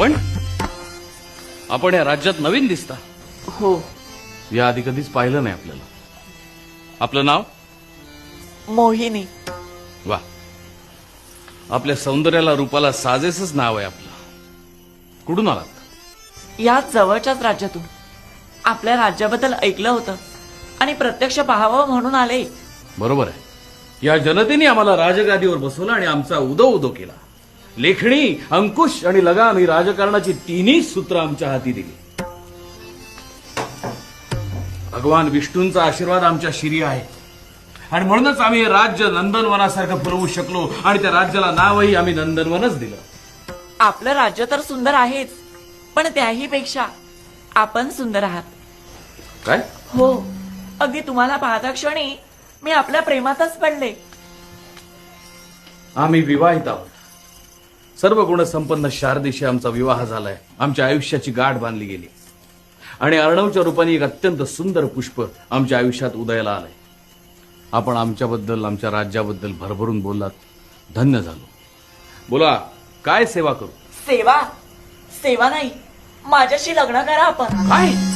आपण? आपण या राज्यात नवीन दिसता. हो. या आधी कधीच पाहिलं नाही आपल्याला. आपलं नाव? मोहिनी. वा. आपल्या सौंदर्याला रूपाला साजेसच नाव आहे आपलं. कुठून आलात? या जवळच्याच राज्यातून. आपल्या राज्याबद्दल ऐकलं होतं. आणि प्रत्यक्ष पाहावं म्हणून आले. बरोबर आहे. या जनतेने आम्हाला राजगादीवर बसवलं आणि आमचा उदो उदो केला. लेखणी अंकुश आणि लगाम ही राजकारणाची तिन्ही सूत्र आमच्या हाती दिली. भगवान विष्णूंचा आशीर्वाद आमच्या शिरी आहे. आणि म्हणूनच आम्ही हे राज्य नंदनवनासारखं फुलवू शकलो आणि त्या राज्याला नावही आम्ही नंदनवनच दिलं. आपलं राज्य तर सुंदर आहेच पण त्याही पेक्षा आपण सुंदर आहात. काय? हो अगदी तुम्हाला पाहता क्षणी मी आपल्या प्रेमातच पडले. आम्ही विवाहित आहोत. सर्व गुण संपन्न शारदेशी आमचा विवाह झालाय. आमच्या आयुष्याची गाठ बांधली गेली. आणि अर्णवच्या रूपाने एक अत्यंत सुंदर पुष्प आमच्या आयुष्यात उदयाला आलंय. आपण आमच्याबद्दल आमच्या राज्याबद्दल भरभरून बोललात. धन्य झालो. बोला काय सेवा करू? सेवा? सेवा नाही. माझ्याशी लग्न करा आपण. काय?